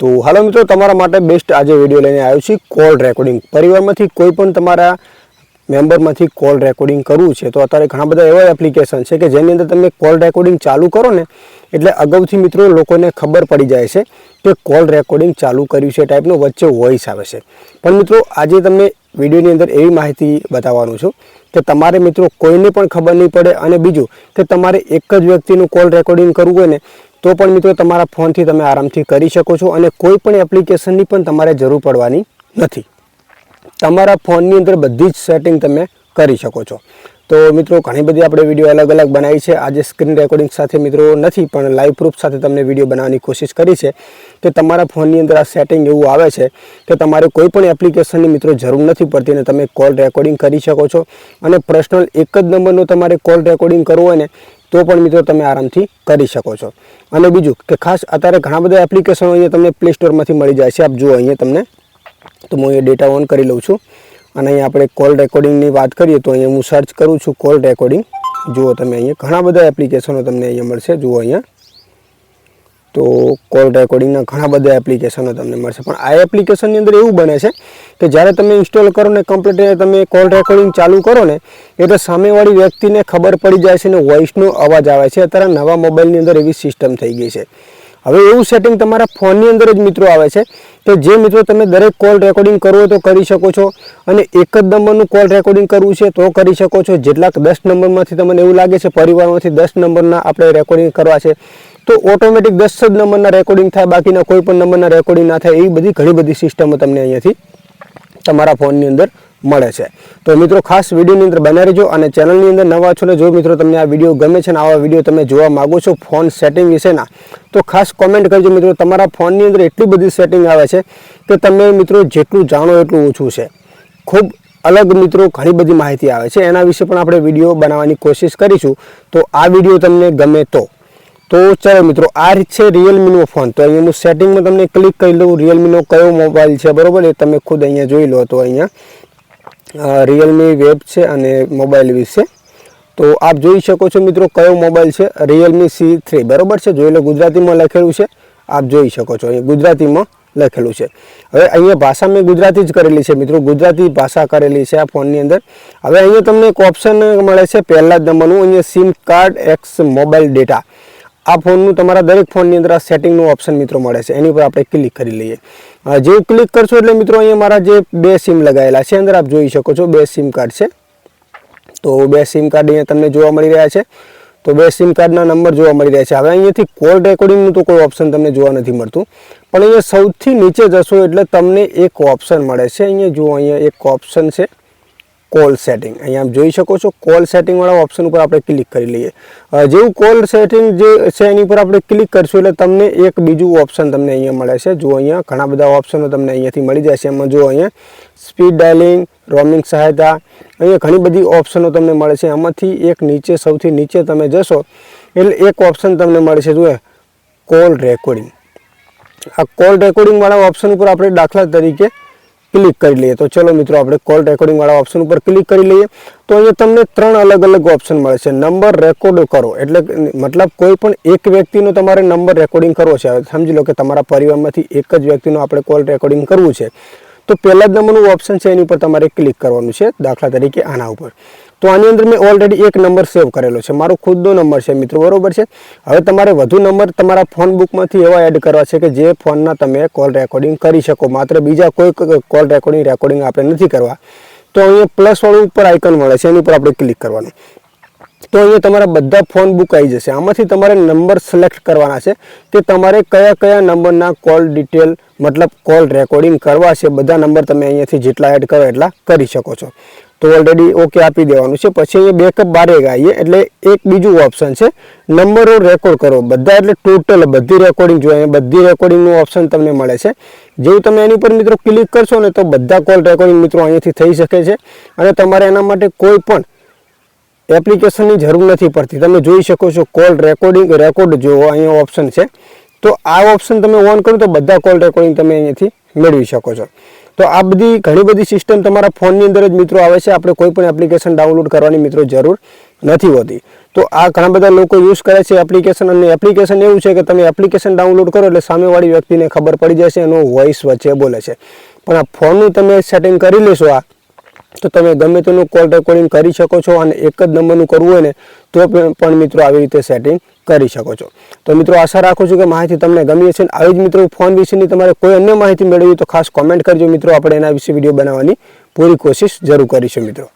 તો હાલો મિત્રો, તમારા માટે બેસ્ટ આજે વીડિયો લઈને આવ્યો છું કોલ રેકોર્ડિંગ પરિવારમાંથી કોઈ પણ તમારા મેમ્બરમાંથી કોલ રેકોર્ડિંગ કરવું છે, તો અત્યારે ઘણા બધા એવા એપ્લિકેશન છે કે જેની અંદર તમે કોલ રેકોર્ડિંગ ચાલુ કરો ને, એટલે અગાઉથી મિત્રો લોકોને ખબર પડી જાય છે કે કોલ રેકોર્ડિંગ ચાલુ કર્યું છે ટાઈપનો વચ્ચે વોઇસ આવે છે. પણ મિત્રો, આજે તમને વિડીયોની અંદર એવી માહિતી બતાવવાનું છું કે તમારે મિત્રો કોઈને પણ ખબર નહીં પડે અને બીજું કે તમારે એક જ વ્યક્તિનું કોલ રેકોર્ડિંગ કરવું હોય ને તો પણ મિત્રો તમારા ફોનથી તમે આરામથી કરી શકો છો અને કોઈ પણ એપ્લિકેશનની પણ તમારે જરૂર પડવાની નથી. તમારા ફોનની અંદર બધી જ સેટિંગ તમે કરી શકો છો. તો મિત્રો, ઘણી બધી આપણે વીડિયો અલગ અલગ બનાવી છે. આજે સ્ક્રીન રેકોર્ડિંગ સાથે મિત્રો નથી, પણ લાઈવ પ્રૂફ સાથે તમને વીડિયો બનાવવાની કોશિશ કરી છે કે તમારા ફોનની અંદર આ સેટિંગ એવું આવે છે કે તમારે કોઈ પણ એપ્લિકેશનની મિત્રો જરૂર નથી પડતી અને તમે કોલ રેકોર્ડિંગ કરી શકો છો. અને પર્સનલ એક જ નંબરનો તમારે કોલ રેકોર્ડિંગ કરવો હોય ને તો પણ મિત્રો તમે આરામથી કરી શકો છો. અને બીજું કે ખાસ અત્યારે ઘણા બધા એપ્લિકેશનો અહીંયા તમને પ્લે સ્ટોરમાંથી મળી જાય છે. આપ જુઓ અહીંયા તમને. તો હું અહીંયા ડેટા ઓન કરી લઉં છું. અને અહીંયા આપણે કોલ રેકોર્ડિંગની વાત કરીએ તો અહીંયા હું સર્ચ કરું છું કોલ રેકોર્ડિંગ જુઓ તમે અહીંયા ઘણા બધા એપ્લિકેશનો તમને અહીંયા મળશે. જુઓ અહીંયા. તો કોલ રેકોર્ડિંગના ઘણા બધા એપ્લિકેશનો તમને મળશે. પણ આ એપ્લિકેશનની અંદર એવું બને છે કે જ્યારે તમે ઇન્સ્ટોલ કરો ને કમ્પ્લીટ તમે કોલ રેકોર્ડિંગ ચાલુ કરો ને એટલે સામેવાળી વ્યક્તિને ખબર પડી જાય છે ને વોઇસનો અવાજ આવે છે. અત્યારે નવા મોબાઈલની અંદર એવી સિસ્ટમ થઈ ગઈ છે. હવે એવું સેટિંગ તમારા ફોનની અંદર જ મિત્રો આવે છે કે જે મિત્રો તમે દરેક કોલ રેકોર્ડિંગ કરવો તો કરી શકો છો અને એક જ નંબરનું કોલ રેકોર્ડિંગ કરવું છે તો કરી શકો છો. જેટલાક દસ નંબરમાંથી તમને એવું લાગે છે પરિવારમાંથી દસ નંબરના આપણે રેકોર્ડિંગ કરવા છે, તો ઓટોમેટિક દસ જ નંબરના રેકોર્ડિંગ થાય, બાકીના કોઈ પણ નંબરના રેકોર્ડિંગ ના થાય, એવી બધી ઘણી બધી સિસ્ટમો તમને અહીંયાથી તમારા ફોનની અંદર મળે છે. તો મિત્રો ખાસ વિડીયોની અંદર બના રહેજો અને ચેનલની અંદર નવા છો ને જો મિત્રો તમને આ વીડિયો ગમે છે ને આવા વીડિયો તમે જોવા માગો છો ફોન સેટિંગ વિશેના, તો ખાસ કોમેન્ટ કરજો મિત્રો. તમારા ફોનની અંદર એટલી બધી સેટિંગ આવે છે કે તમે મિત્રો જેટલું જાણો એટલું ઓછું છે. ખૂબ અલગ મિત્રો ઘણી બધી માહિતી આવે છે. એના વિશે પણ આપણે વીડિયો બનાવવાની કોશિશ કરીશું. તો આ વીડિયો તમને ગમે તો. તો ચાલો મિત્રો, આ રીત છે રિયલમીનો ફોન. તો અહીંયા હું સેટિંગમાં તમને ક્લિક કરી લઉં. રિયલમીનો કયો મોબાઈલ છે, બરોબર? એ તમે ખુદ અહીંયા જોઈ લો તો અહીંયા. રિયલમી વેબ છે અને મોબાઈલ વિશે. તો આપ જોઈ શકો છો મિત્રો કયો મોબાઈલ છે? રિયલમી સી થ્રી બરોબર છે? જોઈ લો, ગુજરાતીમાં લખેલું છે. આપ જોઈ શકો છો, અહીંયા ગુજરાતીમાં લખેલું છે. હવે અહીંયા ભાષા મેં ગુજરાતી જ કરેલી છે મિત્રો, ગુજરાતી ભાષા કરેલી છે આ ફોનની અંદર. હવે અહીંયા તમને એક ઓપ્શન મળે છે, પહેલા જ નંબરનું, અહીંયા SIM card X mobile data આ ફોનનું તમારા દરેક ફોનની અંદર આ સેટિંગનું ઓપ્શન મિત્રો મળે છે. એની ઉપર આપણે ક્લિક કરી લઈએ. જે ક્લિક કરશો એટલે મિત્રો અહીંયા મારા જે બે સિમ લગાવેલા છે, અંદર આપ જોઈ શકો છો, બે સિમ કાર્ડ છે. તો બે સિમ કાર્ડ અહીંયા તમને જોવા મળી રહ્યા છે. તો બે સિમ કાર્ડના નંબર જોવા મળી રહ્યા છે. હવે અહીંયાથી કોલ રેકોર્ડિંગનું તો કોઈ ઓપ્શન તમને જોવા નથી મળતું. પણ અહીંયા સૌથી નીચે જશો એટલે તમને એક ઓપ્શન મળે છે. અહીંયા જુઓ, અહીંયા એક ઓપ્શન છે. કોલ સેટિંગ અહીંયા આપ જોઈ શકો છો કોલ સેટિંગવાળા ઓપ્શન ઉપર આપણે ક્લિક કરી લઈએ. જેવું કોલ સેટિંગ જે છે એની ઉપર આપણે ક્લિક કરશું એટલે તમને એક બીજું ઓપ્શન તમને અહીંયા મળે છે. જો અહીંયા ઘણા બધા ઓપ્શનો તમને અહીંયાથી મળી છે એમાં જો અહીંયા સ્પીડ ડાયલિંગ રોમિંગ સહાયતા, અહીંયા ઘણી બધી ઓપ્શનો તમને મળે છે. એમાંથી એક નીચે સૌથી નીચે તમે જશો એટલે એક ઓપ્શન તમને મળે છે. જુએ કોલ રેકોર્ડિંગ આ કોલ રેકોર્ડિંગવાળા ઓપ્શન ઉપર આપણે દાખલા તરીકે ક્લિક કરી લઈએ. તો ચલો મિત્રો, આપણે કોલ રેકોર્ડિંગ વાળા ઓપ્શન ઉપર ક્લિક કરી લઈએ. તો અહીંયા તમને ત્રણ અલગ અલગ ઓપ્શન મળે છે. નંબર રેકોર્ડ કરો. એટલે મતલબ કોઈ પણ એક વ્યક્તિનો તમારે નંબર રેકોર્ડિંગ કરવો છે. સમજી લો કે તમારા પરિવારમાંથી એક જ વ્યક્તિનો આપણે કોલ રેકોર્ડિંગ કરવું છે. તો પહેલા જ નંબરનું ઓપ્શન છે, એની ઉપર તમારે ક્લિક કરવાનું છે, દાખલા તરીકે આના ઉપર. તો આની અંદર મેં ઓલરેડી એક નંબર સેવ કરેલો છે. મારો ખુદનો નંબર છે, મિત્રો, બરોબર છે? હવે તમારે વધુ નંબર તમારા ફોન બુકમાંથી એવા એડ કરવા છે કે જે ફોનના તમે કોલ રેકોર્ડિંગ કરી શકો. માત્ર બીજા કોઈ કોલ રેકોર્ડિંગ રેકોર્ડિંગ આપણે નથી કરવા. તો અહીંયા પ્લસ વાળું ઉપર આઇકન મળે છે, એની ઉપર આપણે ક્લિક કરવાનું. તો અહીંયા તમારા બધા ફોન બુક આવી જશે. આમાંથી તમારે નંબર સિલેક્ટ કરવાના છે. કે તમારે કયા કયા નંબરના કોલ ડિટેલ મતલબ કોલ રેકોર્ડિંગ કરવા છે, બધા નંબર તમે અહીંયાથી જેટલા એડ કરો એટલા કરી શકો છો. તો ઓલરેડી ઓકે આપી દેવાનું છે. પછી અહીંયા બેકઅપ બારે આવીએ. એટલે એક બીજું ઓપ્શન છે નંબરો રેકોર્ડ કરો. બધા એટલે ટોટલ બધી રેકોર્ડિંગ જોઈએ અહીંયા બધી રેકોર્ડિંગનું ઓપ્શન તમને મળે છે. જેવું તમે એની પર મિત્રો ક્લિક કરશો ને તો બધા કોલ રેકોર્ડિંગ મિત્રો અહીંયાથી થઈ શકે છે. અને તમારે એના માટે કોઈ પણ એપ્લિકેશનની જરૂર નથી પડતી. તમે જોઈ શકો છો, કોલ રેકોર્ડિંગ, રેકોર્ડ જોવો અહીંયા ઓપ્શન છે. તો આ ઓપ્શન તમે ઓન કરો તો બધા કોલ રેકોર્ડિંગ તમે અહીંયાથી મેળવી શકો છો. તો આ બધી ઘણી બધી સિસ્ટમ તમારા ફોનની અંદર જ મિત્રો આવે છે. આપણે કોઈ પણ એપ્લિકેશન ડાઉનલોડ કરવાની મિત્રો જરૂર નથી હોતી. તો આ ઘણા બધા લોકો યુઝ કરે છે એપ્લિકેશન અને એપ્લિકેશન એવું છે કે તમે એપ્લિકેશન ડાઉનલોડ કરો એટલે સામેવાળી વ્યક્તિને ખબર પડી જશે એનો વોઇસ વચ્ચે બોલે છે. પણ આ ફોનનું તમે સેટિંગ કરી લેશો આ તો તમે ગમે તેનું કોલ રેકોર્ડિંગ કરી શકો છો અને એક જ નંબરનું કરવું હોય ને, તો પણ મિત્રો આવી રીતે સેટિંગ કરી શકો છો. તો મિત્રો આશા રાખું છું કે માહિતી તમને ગમી હશે આવી જ મિત્રો ફોન વિશેની તમારે કોઈ અન્ય માહિતી મેળવી તો ખાસ કોમેન્ટ કરજો. મિત્રો, આપણે એના વિશે વીડિયો બનાવવાની પૂરી કોશિશ જરૂર કરીશું મિત્રો.